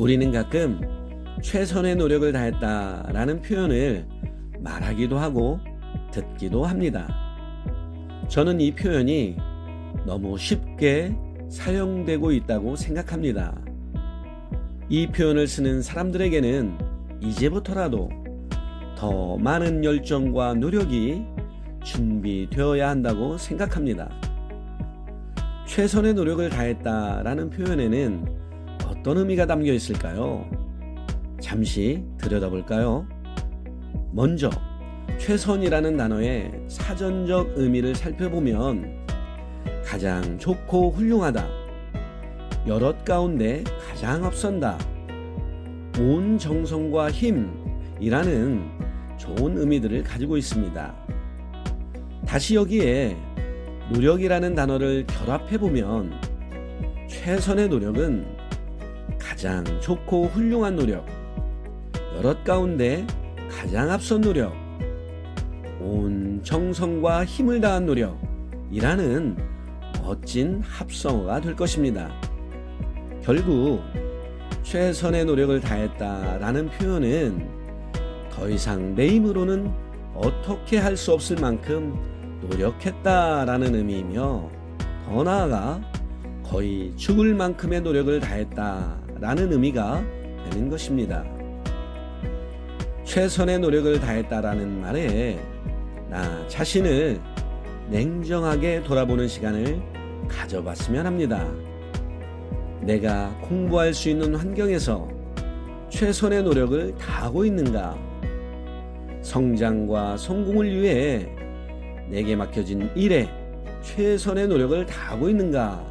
우리는 가끔 최선의 노력을 다했다라는 표현을 말하기도 하고 듣기도 합니다. 저는 이 표현이 너무 쉽게 사용되고 있다고 생각합니다. 이 표현을 쓰는 사람들에게는 이제부터라도 더 많은 열정과 노력이 준비되어야 한다고 생각합니다. 최선의 노력을 다했다라는 표현에는 어떤 의미가 담겨 있을까요? 잠시 들여다볼까요? 먼저 최선이라는 단어의 사전적 의미를 살펴보면 가장 좋고 훌륭하다. 여럿 가운데 가장 앞선다. 온 정성과 힘이라는 좋은 의미들을 가지고 있습니다. 다시 여기에 노력이라는 단어를 결합해 보면 최선의 노력은 가장 좋고 훌륭한 노력, 여럿 가운데 가장 앞선 노력, 온 정성과 힘을 다한 노력이라는 멋진 합성어가 될 것입니다. 결국 최선의 노력을 다했다라는 표현은 더 이상 내 힘으로는 어떻게 할 수 없을 만큼 노력했다라는 의미이며 더 나아가 거의 죽을 만큼의 노력을 다했다 라는 의미가 되는 것입니다. 최선의 노력을 다했다라는 말에 나 자신을 냉정하게 돌아보는 시간을 가져봤으면 합니다. 내가 공부할 수 있는 환경에서 최선의 노력을 다하고 있는가? 성장과 성공을 위해 내게 맡겨진 일에 최선의 노력을 다하고 있는가?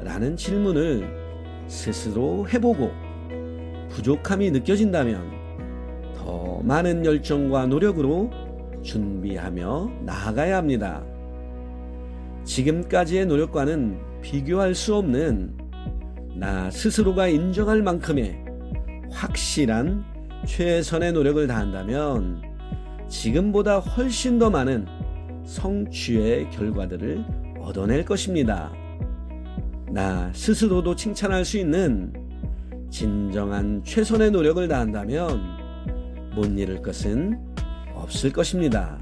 라는 질문을 스스로 해보고 부족함이 느껴진다면 더 많은 열정과 노력으로 준비하며 나아가야 합니다. 지금까지의 노력과는 비교할 수 없는 나 스스로가 인정할 만큼의 확실한 최선의 노력을 다한다면 지금보다 훨씬 더 많은 성취의 결과들을 얻어낼 것입니다. 나 스스로도 칭찬할 수 있는 진정한 최선의 노력을 다한다면 못 잃을 것은 없을 것입니다.